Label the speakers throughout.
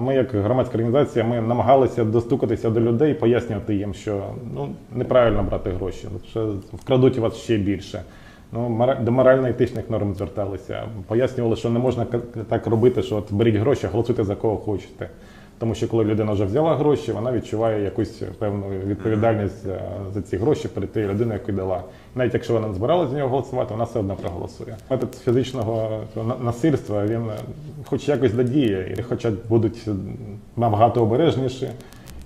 Speaker 1: Ми, як громадська організація, ми намагалися достукатися до людей, пояснювати їм, що ну неправильно брати гроші, що вкрадуть вас ще більше. Ну, до морально-етичних норм зверталися, пояснювали, що не можна так робити, що от беріть гроші, голосуйте за кого хочете. Тому що коли людина вже взяла гроші, вона відчуває якусь певну відповідальність за, за ці гроші перед тією людиною, яку дала. Навіть якщо вона не збиралася за нього голосувати, вона все одно проголосує. Метод фізичного насильства він е, хоч якось додіє, і хоча будуть набагато обережніші,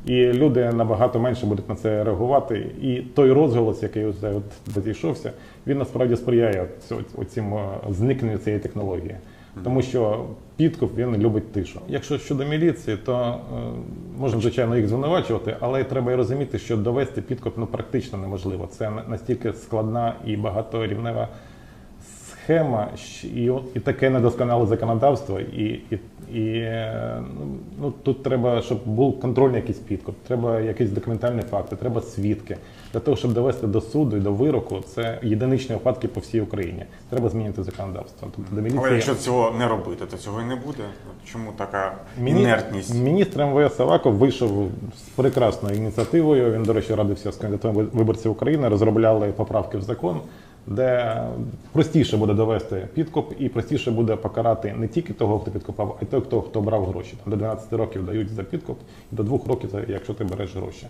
Speaker 1: і люди набагато менше будуть на це реагувати. І той розголос, який вже от розійшовся, він насправді сприяє цим зникненню цієї технології. Тому що підкуп він любить тишу. Якщо щодо міліції, то е, можна звичайно їх звинувачувати, але треба і розуміти, що довести підкуп ну практично неможливо. Це на- настільки складна і багаторівнева схема, і, і таке недосконале законодавство, і, і, і е, ну, тут треба, щоб був контрольний якийсь підкуп, треба якісь документальні факти, треба свідки. Для того, щоб довести до суду і до вироку, це єдиничні випадки по всій Україні. Треба змінити законодавство. Тобто до міліції
Speaker 2: Але якщо цього не робити, то цього і не буде. Чому така
Speaker 1: Міні-
Speaker 2: інертність?
Speaker 1: Міністр МВС Аваков вийшов з прекрасною ініціативою. Він, до речі, радився з кандидатом виборців України, розробляли поправки в закон, де простіше буде довести підкуп і простіше буде покарати не тільки того, хто підкупав, а й того, хто, хто брав гроші. Там до 12 років дають за підкуп, і до 2 років, якщо ти береш гроші.